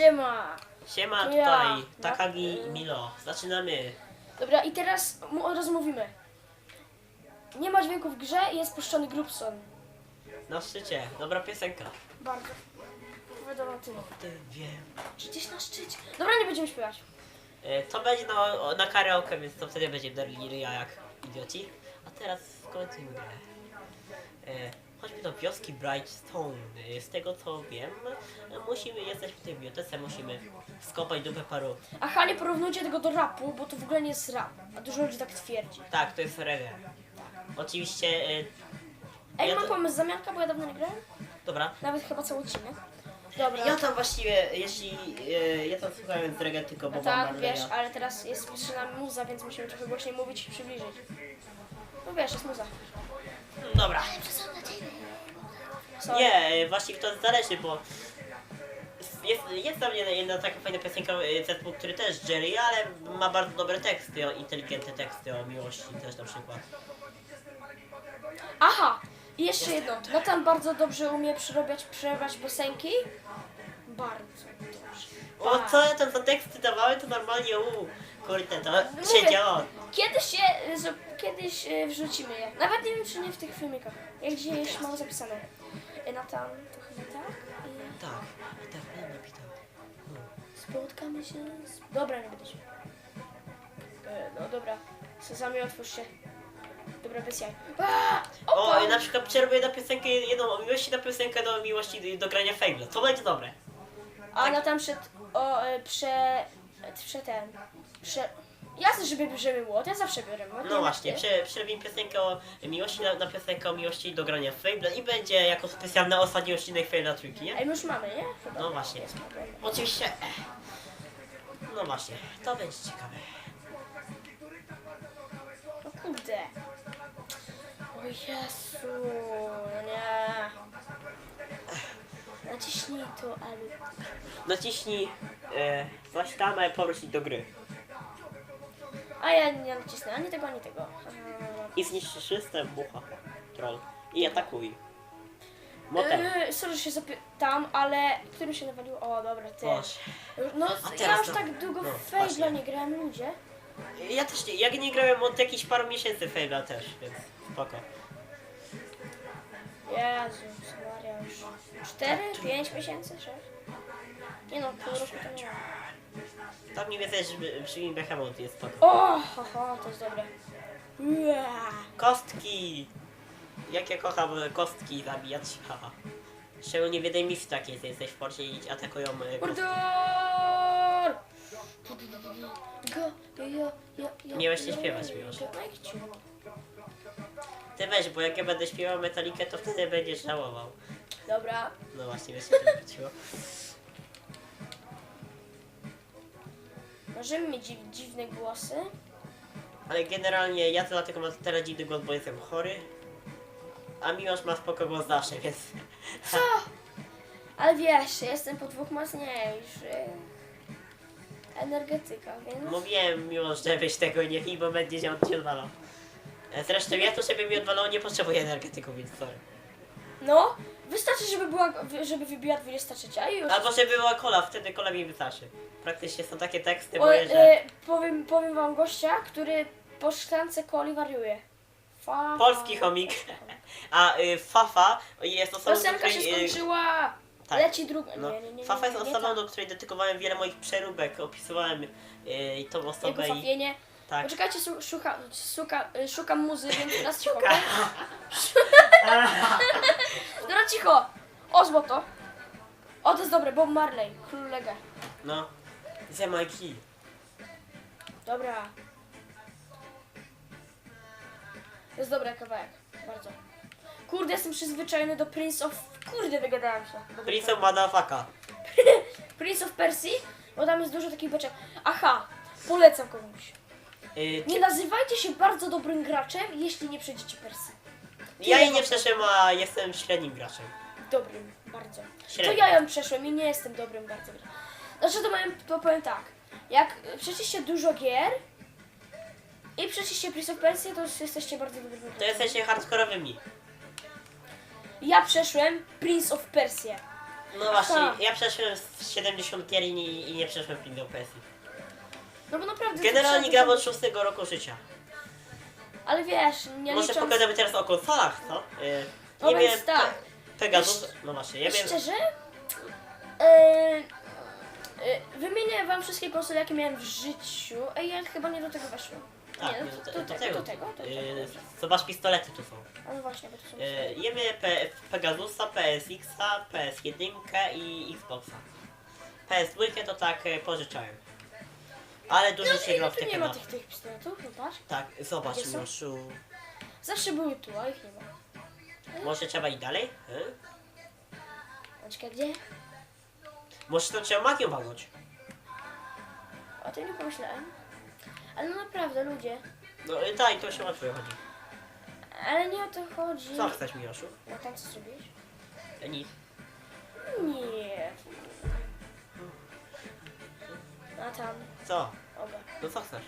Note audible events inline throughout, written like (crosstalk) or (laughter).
Siema. Siema, To ja. tutaj Takagi i Milo. Zaczynamy. Dobra, i teraz mu- od razu mówimy. Nie ma dźwięku w grze i jest puszczony Grubson. Na szczycie. Dobra piosenka. Bardzo. Wiadomo ty. Ty wiem. Czy gdzieś na szczycie? Dobra, nie będziemy śpiewać. E, To będzie na, na karaoke, więc to wtedy będzie delirium jak idioci. A teraz skończymy grę. E, Chodźmy do wioski Brightstone. Z tego co wiem, musimy, jesteśmy w tej bibliotece, musimy skopać dupę paru. Aha, nie porównujcie tego do rapu, bo to w ogóle nie jest rap. A dużo ludzi tak twierdzi. Tak, to jest reggae. Oczywiście, e, Ej, Ja mam to- pomysł, zamianka, bo ja dawno nie grałem. dobra. Nawet chyba cały odcinek. Dobra. Ja tam właściwie, jeśli e, ja tam słuchałem z reggae tylko, bo No mam tak, wiesz, ale teraz jest potrzebna muza, więc musimy trochę głośniej mówić i przybliżyć. No wiesz, jest muza. Dobra. Sorry. Nie, właśnie to zależy, bo jest, jest tam jedna, jedna taka fajna piosenka e, zespół, który też Jerry, ale ma bardzo dobre teksty, o, inteligentne teksty o miłości też na przykład. Aha! I jeszcze jedno. Nathan bardzo dobrze umie przerobiać, przerabiać piosenki. Bardzo dobrze. O, co ja tam za teksty dawałem, to normalnie u kurde, to Mówię. się działo. Kiedyś że kiedyś e, wrzucimy je. Nawet nie wiem, czy nie w tych filmikach. Jak gdzieś mam zapisane. E, Nathan, to chyba tak. I Tak, tak, nie, nie pitał. No. spotkamy się z... Dobra, nie będę się. E, no dobra. Sezamie, otwórz się. Dobra, bez jaj. Aaa! O, e, na przykład przerobię na piosenkę jedną o miłości, na piosenkę do miłości do, do grania Fable. To będzie dobre. A Nathan przed... O, e, prze... Prze ten... Prze... Jasne, że bierzemy młot, ja zawsze biorę młot. nie No właśnie, wiem, prze, przerobimy piosenkę o miłości na, na piosenkę o miłości do grania w Fable i będzie jako specjalny ostatni odcinek Fable'a trójki, nie? Ej, my już mamy, nie? Chyba. No właśnie. Jest. Oczywiście. eh. No właśnie, to będzie ciekawe. No kurde. O Jezu, nie. Naciśnij to, ale... Naciśnij e, coś tam, a powrócić do gry. A ja nie nacisnę ani tego, ani tego. Eee, I zniszczysz system, bucha, troll. I atakuj. Motel. Yy, sorry, że się zapytam, ale którym się nawaliło? O, dobra, ty. Boże. No, ja teraz już to- tak długo no, w właśnie. nie grałem, ludzie. Ja też nie, ja nie grałem od jakichś paru miesięcy Fable'a też, więc spoko. Jezus Maria, już 4, 5 miesięcy, 6? Nie no, pół roku to. Tak mniej więcej że brzmi Behemoth jest spoko. O, ho, ho, to jest dobre. Ua. Kostki! Jak ja kocham e, kostki zabijać, (laughs) haha. Szczególnie w jednej misji takiej, że jesteś w porcie i atakują e, kostki. Mordor! Go, jo, jo, jo, jo, Miałeś nie jo, śpiewać, jo, Majkciu. Ty weź, bo jak ja będę śpiewał metalikę, to wtedy będziesz żałował. Dobra. No właśnie, jak to wróciło. Możemy mieć dziw, dziwne głosy. Ale generalnie ja to dlatego mam teraz dziwny głos, bo jestem chory. A Miłosz ma spoko głos zawsze, więc... Co? Ale wiesz, jestem po dwóch mocniejszych. Energetyka, więc... Mówiłem Miłosz, żebyś tego nie pił, bo będzie się on ci odwalał. E, Zresztą ja tu, żeby mi odwalało, nie potrzebuję energetyku, więc sorry. No, wystarczy, żeby była, żeby wybiła 23 i już. Albo żeby była kola, wtedy kola mi wystarczy. Praktycznie są takie teksty O, moje, że... e, powiem, powiem wam gościa, który po szklance coli wariuje. Fa, Polski chomik. (laughs) A y, Fafa jest osobą, do Piosenka się której... y, skończyła. tak. Leci druga. No, Nie, nie, nie, Fafa nie, jest nie, osobą, do której dedykowałem wiele moich przeróbek, opisywałem y, tą Jego osobę i... fafienie. Tak. Poczekajcie, su- szuka, szuka, szukam muzy, więc teraz cicho. Okej? (laughs) Dobra, cicho. O, złoto. O, to jest dobre, Bob Marley, król lega. No. Ze my key. Dobra. To jest dobry kawałek, bardzo. Kurde, jestem przyzwyczajony do Prince of... Kurde, wygadałem się. Prince of Motherfucka. (laughs) Prince of Persia, bo tam jest dużo takich beczek. Aha, polecam komuś. Y, Nie nazywajcie się bardzo dobrym graczem, jeśli nie przejdziecie Persji. ja jej nie przeszłem, a jestem średnim graczem. Dobrym, bardzo. To Średnim. ja ją przeszłem i nie jestem dobrym bardzo. Znaczy to, powiem, to powiem tak, jak przeszliście dużo gier i przeszliście Prince of Persia, to już jesteście bardzo dobrymi To jesteście hardkorowymi. Ja przeszłem Prince of Persia. No właśnie, ja przeszłem z 70 gier i, nie- i nie przeszłem PSI. No bo naprawdę... Generalnie trzeba- od 6 roku życia. Ale wiesz, nie Może licząc... pogadamy teraz o konsolach, co? Yy, No nie wiem, tak. Pe- Pegasus, no właśnie, ja wiem, Szczerze? E, wymienię wam wszystkie konsole, jakie miałem w życiu. Ej, ja chyba nie do tego weszłem. tak, nie, nie, do, do, do, do, tego, do tego, do tego. Yy, zobacz, pistolety tu są. Ale właśnie, bo to są... Yy, jemy Pegasusa, PSX-a, PS1 i Xboxa. PS2 to tak e, pożyczałem. Ale dużo się no, gra w tu nie ma tych, tych pistoletów, zobacz. Tak, zobacz, Gdzie są? Zawsze były tu, a ich nie ma. Może trzeba iść dalej? Yy? Oczka, gdzie? Może to trzeba magią walnąć. O tym nie pomyślałem. Ale no naprawdę, ludzie. No yy, daj, to się łatwo chodzi. Ale nie o to chodzi. Co chcesz, Mioszu? No tam co zrobiłeś? E, Nic. Nie. A tam, Co? oba. No co chcesz?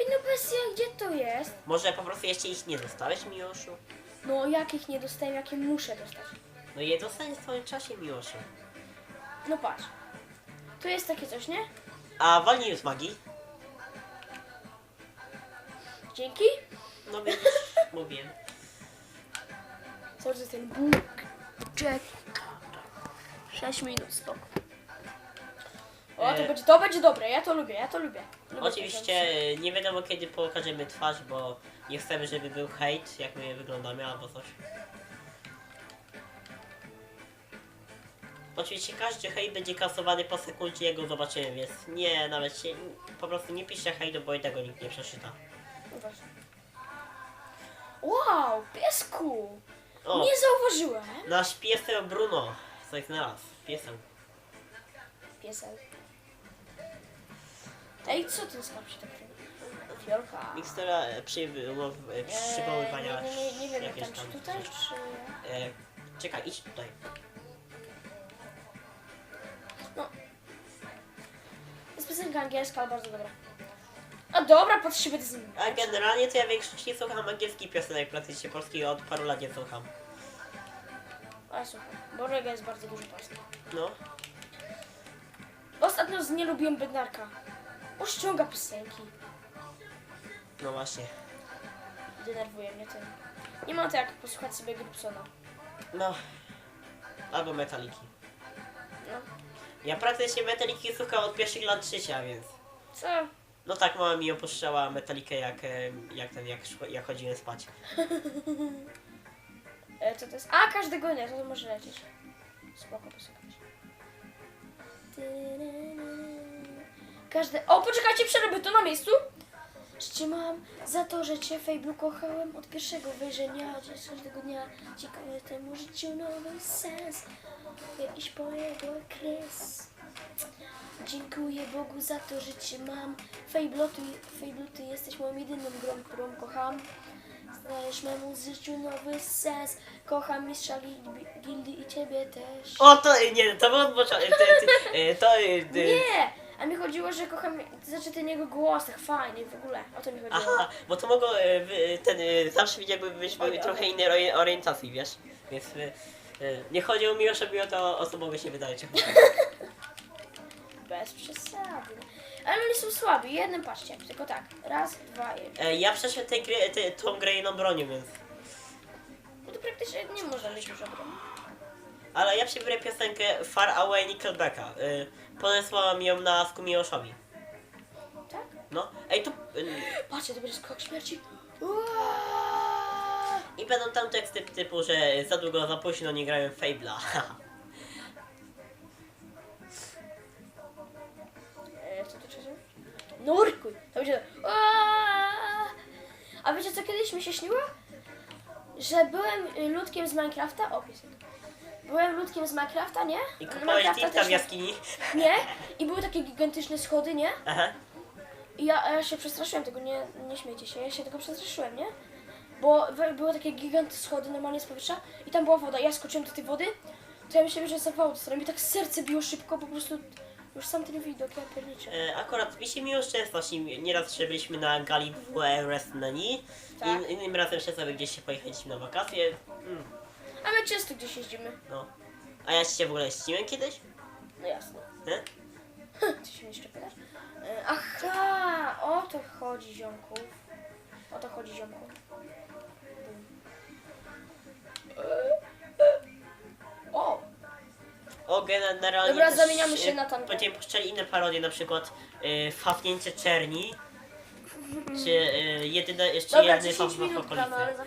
Ej, no bestia, gdzie to jest? Może po prostu jeszcze ich nie dostałeś, Miłoszu? No jakich nie dostałem, jakie muszę dostać. No je dostaniesz w swoim czasie, Miłoszu. No patrz. Tu jest takie coś, nie? A walnij z magii? Dzięki. No widzisz, mówiłem. Co to ten Bóg? Czek. 6 minut, spoko. O, to E. będzie, to będzie dobre, ja to lubię, ja to lubię. lubię Oczywiście nie wiadomo kiedy pokażemy twarz, bo nie chcemy, żeby był hejt, jak my wyglądamy albo coś. Oczywiście każdy hejt będzie kasowany po sekundzie, jak go zobaczymy, więc nie, nawet się, po prostu nie piszcie hejtu, bo i tego nikt nie przeczyta. No właśnie. Wow, piesku! O, Nie zauważyłem. nasz piesek Bruno, coś znalazł, piesek. Piesel. Ej, co ten skarb się tak? Fiolka. Mikstura e, e, przywoływania Eee, nie, nie, nie wiem, jak tam, czy tutaj, czy... E, czekaj, idź tutaj. No. Jest piosenka angielska, ale bardzo dobra. A dobra, siebie z nim. A generalnie to ja w większości słucham angielskich piosenek, praktycznie polskich od paru lat nie słucham. A słuchaj, bo reggae jest bardzo dużo polski. No. Ostatnio z nie lubiłem Bednarka. Bo ściąga piosenki. No właśnie. Denerwuje mnie ten. Nie ma to jak posłuchać sobie Grubsona. No. Albo metaliki. No. Ja praktycznie metaliki słucham od pierwszych lat życia, więc. Co? No tak, mama mi opuszczała metalikę jak, e, jak ten, jak, szło- jak chodziłem spać. (laughs) E, co to jest? A, każdego dnia, to, to może lecieć. Spoko, posłuchać. Każde... O, poczekajcie, przerobię to na miejscu. Że cię mam za to, że cię Fejblu kochałem od pierwszego wejrzenia, że każdego dnia ciekawe temu życiu nowy sens. Jakiś po jego kres. Dziękuję Bogu za to, że cię mam. Fejblu, ty, Fejblu, ty jesteś moją jedyną grą, którą kocham. Dajesz memu życiu nowy sens. Kocham mistrza gildii i ciebie też. O, to nie, to było od początku. To, e, (laughs) to, e, Nie! A mi chodziło, że kocham. Znaczy ten jego głos, tak fajny w ogóle. O to mi chodziło. Aha, bo to mogło e, wy- ten, e, zawsze jakbyśmy Oj, trochę oj. innej ori- orientacji, wiesz? Więc e, e, nie chodziło mi o żeby to osobowo się wydaje. czy- (laughs) Bez przesady. Ale oni są słabi. Jednym patrzcie. Tylko tak. Raz, dwa, jeden. E, ja przeszedłem tę grę, tę- tą grę jedną bronią, więc... No to praktycznie nie można mieć dużo broni. Ale ja przybiorę piosenkę Far Away Nickelbacka. E, podesłałam ją na Skumiłoszowi. Tak? No, ej tu... E, Patrzcie, to będzie skok śmierci. Uaaaa! I będą tam teksty typu, że za długo, za późno nie grałem Fable'a. (laughs) E, co to czasem? Nurkuj! To będzie. Uaaaa! A wiecie co kiedyś mi się śniło? Że byłem y, ludkiem z Minecrafta. O, piesek. Byłem ludkiem z Minecrafta, nie? I Ale kupowałeś Minecrafta dirta w też- jaskini. Nie? I były takie gigantyczne schody, nie? Aha. I ja, a ja się przestraszyłem tego, nie, nie śmiejcie się, ja się tego przestraszyłem, nie? Bo we- były takie gigant schody normalnie z powietrza i tam była woda. Ja skoczyłem do tej wody, to ja myślałem, że zawału dostanę. Mi tak serce biło szybko, po prostu już sam ten widok, ja pierniczę. E, akurat mi się miło szczęsto, właśnie nieraz że byliśmy na gali w Wrestlingi. Tak. In, innym razem jeszcze sobie gdzieś się pojechaliśmy na wakacje. Mm. A my często gdzieś jeździmy. No. A ja się w ogóle ściłem kiedyś? No jasne. Nie? Ty się jeszcze pytasz? E, Aha, o to chodzi ziomków. O to chodzi ziomków. O! O, generalnie Dobra, też, zamieniamy e, się na tamte. Będziemy puszczali inne parodie, na przykład e, Fafnięcie Czerni, (laughs) czy e, jedyne, jeszcze Dobra, jedny 10 Faf w minut gramy, ale za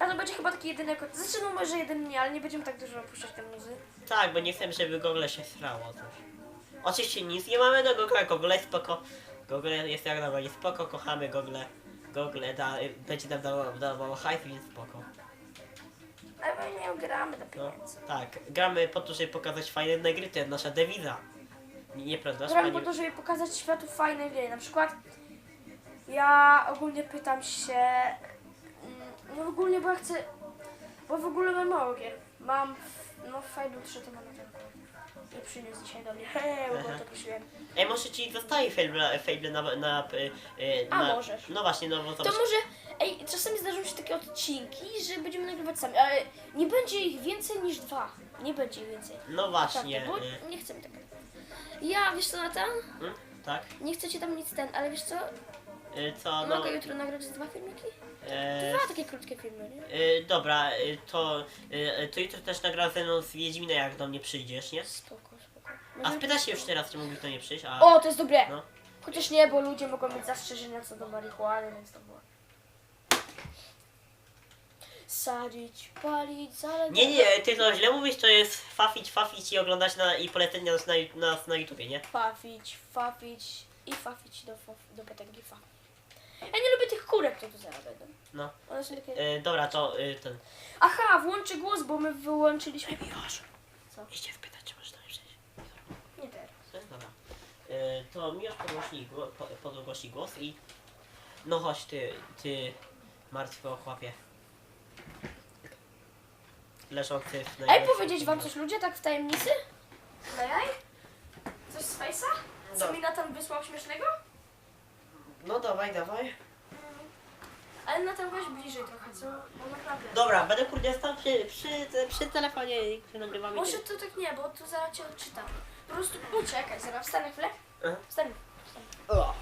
A to będzie chyba taki jedyny jako... Znaczy no może jeden nie, ale nie będziemy tak dużo puszczać tej muzy. Tak, bo nie chcę, żeby Google się srało coś. Oczywiście nic nie mamy do Google, Google jest spoko. Google jest jak normalnie spoko, kochamy Google. Google da, będzie nam dawało, dawało hajs, więc spoko. Ale my nie gramy na No, pieniędzy. tak, gramy po to, żeby pokazać fajne gry, to jest nasza dewiza. Nie, nieprawda, Gramy po to, żeby pokazać światu fajne gry. Na przykład ja ogólnie pytam się... No ogólnie, bo ja chcę... Bo w ogóle mam mało gier. Mam... No Fable 3 to mam na. I przyniósł dzisiaj do mnie. (laughs) Hehe, bo Aha. to prosiłem. Ej, może ci zostaje Fable, Fable na, na, y, y, A, na... możesz. No właśnie, no bo To może, ej, czasami zdarzą się takie odcinki, że będziemy nagrywać sami, ale nie będzie ich więcej niż dwa. Nie będzie ich więcej. No właśnie, Tak, bo y, nie chcemy tak. Ja, wiesz co, Natan? mm, tak. Nie chcecie tam nic ten, ale wiesz co? Y, co, no... Mogę jutro nagrać z dwa filmiki? E, Dwa takie krótkie filmy, nie? y, dobra, y, to, y, to jutro też nagra ze mną z Wiedźmina, jak do mnie przyjdziesz, nie? Spoko, spoko. A Możemy- spyta się już teraz, czy mógłbyś do mnie przyjść, a... O, to jest dobre! No. Chociaż nie, bo ludzie mogą mieć zastrzeżenia co do marihuany, więc to było. Sadzić, palić, zalegać. Nie, nie, ty to źle mówisz, to jest fafić, fafić i oglądać na, i polecenie nas na, nas na YouTubie, nie? Fafić, fafić i fafić do, faf- do potęgi fa. Ja nie lubię tych kurek, które tu zaraz będą. No. One są takie... E, dobra, to y, ten... Aha, włączy głos, bo my wyłączyliśmy... Miłosz, Co? idźcie spytać, czy możesz do mnie przyjść. Nie teraz. E, Dobra. E, to Miłosz podgłosi, gło, po, podgłosi głos i... No chodź ty, ty martwy ochłapie. Leżący w Ej, najgorszym powiedzieć wam coś ludzie tak w tajemnicy? No jaj? Coś z Face'a? Co No. mi Natan wysłał śmiesznego? No dawaj, dawaj. Ale Natan weź bliżej trochę, co? Bo naprawdę. Dobra, będę kurde stał przy, przy, przy telefonie i przy nagrywamy. Może to tak nie, bo tu zaraz cię odczytam. Po prostu uciekaj, zaraz wstanę chwilę. Aha. Wstań. O.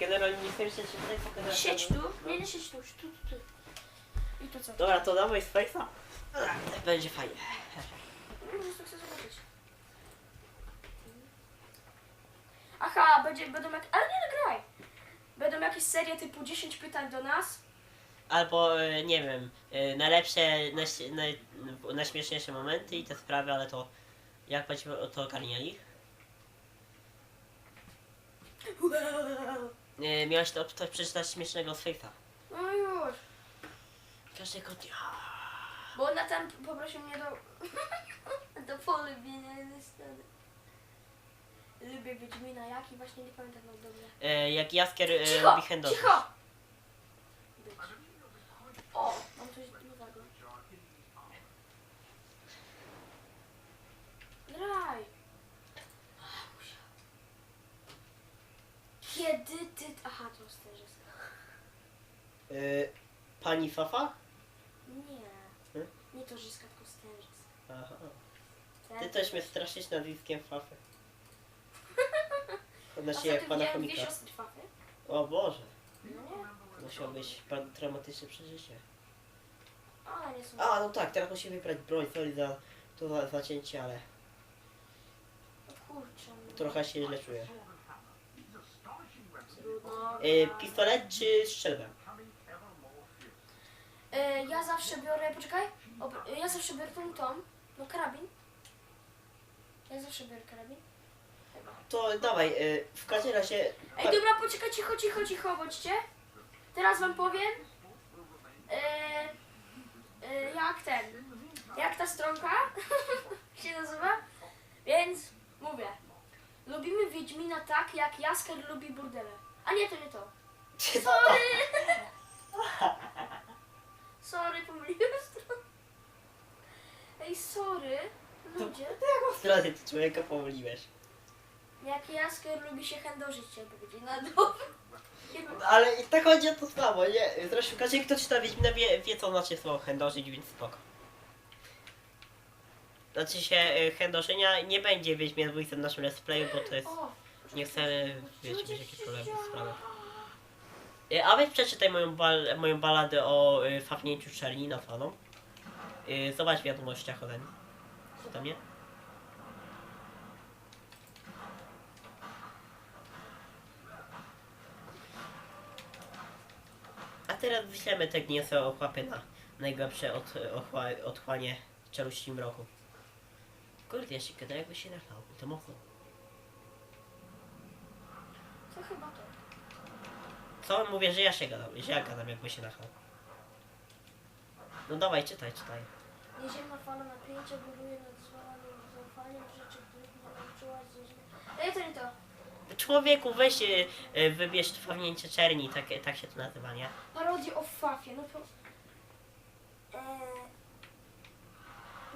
Generalnie nie chcesz się tutaj pokazać. Siedź tu. Nie, nie siedź tu, tu, tu, tu. I tu co? Dobra, to dawaj z Face'a. Będzie fajnie. Po prostu chcę zobaczyć. Aha, będzie, będą jak... Ale nie! Będą jakieś serie typu 10 pytań do nas. Albo, e, nie wiem, e, najlepsze, najś- naj, najśmieszniejsze momenty i te sprawy, ale to jak będziemy to ogarniali? E, miałeś to, to przeczytać śmiesznego z Face'a. No już. Każdego dnia. Bo Natan poprosił mnie do... (laughs) do polubienia jednej strony. Lubię Wiedźmina, jaki właśnie nie pamiętam jak dobrze. E, jak Jaskier e, Cicho! lubi handowy. Cicho! Być. O, mam coś nowego. Graj! Kiedy ty... Aha, to sterzyska. E, pani Fafa? Nie. Hmm? Nie to żyska, tylko sterzyska. Aha. Ty też mnie straszysz nazwiskiem Fafy. Się Ostatnio pana widziałem dwie chomika. siostry Fafy. O Boże. No nie. Musiało być bardzo traumatyczne przeżycie. Ale nie są... A, no tak, teraz musimy wybrać broń, sorry za to za, zacięcie, ale O kurczę. no. trochę się źle czuję. Trudno. E, pistolet czy strzelbę? E, ja zawsze biorę, poczekaj, Ob- ja zawsze biorę tą, tą, no karabin. Ja zawsze biorę karabin. To dawaj, e, w każdym razie... Ej, dobra, poczekaj, cicho, cicho, cicho, bądźcie. Teraz wam powiem, e, e, jak ten, jak ta stronka (laughs) się nazywa. Więc mówię, lubimy Wiedźmina tak, jak Jaskier lubi burdele. A nie, to nie to. Sorry! (laughs) sorry, pomyliłem stronę. Ej, sorry, ludzie. Strony ty człowieka pomyliłeś. Jak Jaskier lubi się chędożyć, chciałby powiedzieć. Na dół. Ale i tak chodzi o to samo, nie? Zresztą każdy, kto czyta Wiedźmina wie, wie co znaczy słowo chędożyć, więc spoko. Znaczy się y, chędożenia nie będzie w Wiedźmie dwójce w naszym let's playu, bo to jest... O, Nie chcemy, wiecie, mieć jakieś problemy z sprawą. Y, A weź przeczytaj moją, bal, moją baladę o y, fawnięciu czerni na faną. Y, zobacz w wiadomościach ode mnie. Co tam nie? Teraz wyślemy te gniesłe ochłapy na najgłębsze od, ochła, otchłanie czeluści mroku. Kurde, ja się gadam jakby się nachlał. To mocno. to chyba to. Co? Mówię, że ja się gadam, że ja gadam jakby się nachlał. No dawaj, czytaj, czytaj. Nieziemna fala napięcia buduje nad zwałanym zaufaniem rzeczy, których nie nauczyłaś Ej, to nie to. Człowieku, weź y, wybierz trwanięcie czerni, tak, tak się to nazywa, nie? Parodię o Fafie, no to... Eee...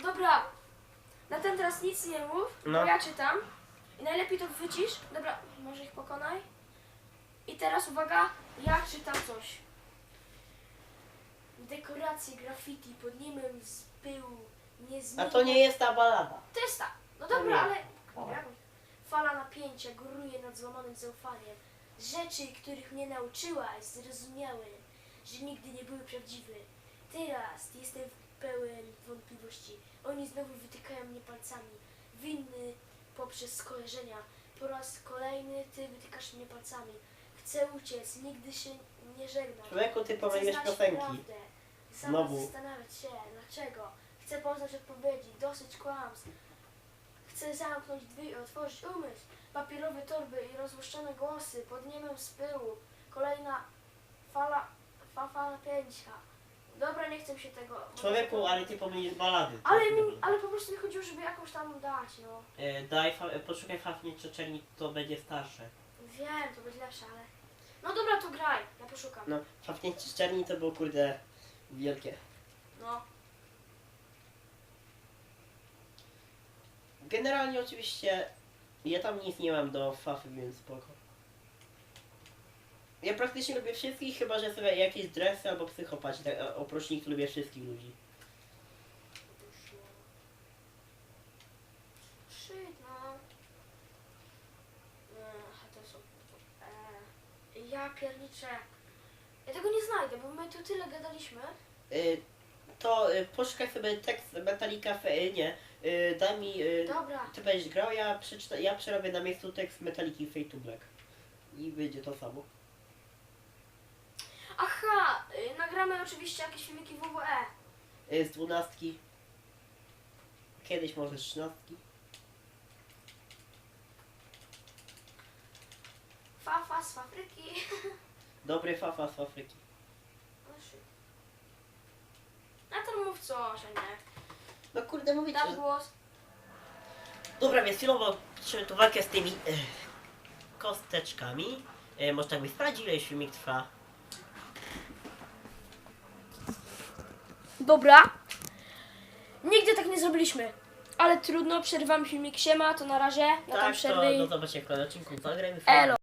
Dobra, na ten teraz nic nie mów, No. bo ja czytam. I najlepiej to wycisz. Dobra, może ich pokonaj. I teraz uwaga, ja czytam coś. Dekoracje graffiti pod niemem z pyłu nie A to nie jest ta balada. To jest tak. No dobra, ale... Dobra. Fala napięcia góruje nad złamanym zaufaniem. Rzeczy, których mnie nauczyłaś, zrozumiałem, że nigdy nie były prawdziwe. Teraz jestem pełen wątpliwości. Oni znowu wytykają mnie palcami. Winny poprzez skojarzenia. Po raz kolejny ty wytykasz mnie palcami. Chcę uciec, nigdy się nie żegnam. Człowieku, ty Chcę pomyliłeś znać piosenki. prawdę. Sama Znowu. zastanawiać się, dlaczego. Chcę poznać odpowiedzi, dosyć kłamstw. Chcę zamknąć drzwi i otworzyć umysł. Papierowe torby i rozłuszczone głosy pod niemem z pyłu. Kolejna fala, fa, fala napięcia. Dobra, nie chcę się tego... Człowieku, ale ty pomyliłeś balady. To Ale, jest mi, ale po prostu mi chodziło, żeby jakąś tam dać, no. Y, daj, fa- poszukaj fawnięcie czerni, to będzie starsze. Wiem, to będzie lepsze, ale... No dobra, to graj, ja poszukam. No, fawnięcie czerni to było kurde wielkie. No. Generalnie oczywiście ja tam nic nie mam do fafy, więc spoko. Ja praktycznie lubię wszystkich, chyba że sobie jakieś dresy albo psychopaci. Tak, a oprócz nich lubię wszystkich ludzi. No. To są... E, ja pierniczę. Ja tego nie znajdę, bo my tu tyle gadaliśmy. Y, to y, poszukaj sobie tekst Metallica, fe, nie. Y, daj mi... Y, Dobra. ty będziesz grał, ja, przeczyta, ja przerobię na miejscu tekst Metallica Fade to Black. I wyjdzie to samo. Aha, y, nagramy oczywiście jakieś filmiki WWE. Y, z dwunastki. Kiedyś może z trzynastki. Fafa z Afryki. (laughs) Dobry fafa z Afryki. No shit. A to mów coś, a nie. No kurde, mówię ci, Dam że... głos. Dobra, więc chwilowo trzymamy tu walkę z tymi e, kosteczkami. E, może tak byś sprawdził, ile już filmik trwa. Dobra. Nigdy tak nie zrobiliśmy. Ale trudno, przerywamy filmik. Siema, to na razie. Ja tam tak, to przerwy. do zobaczenia w kolejnym odcinku. Zagrajmy w Elo.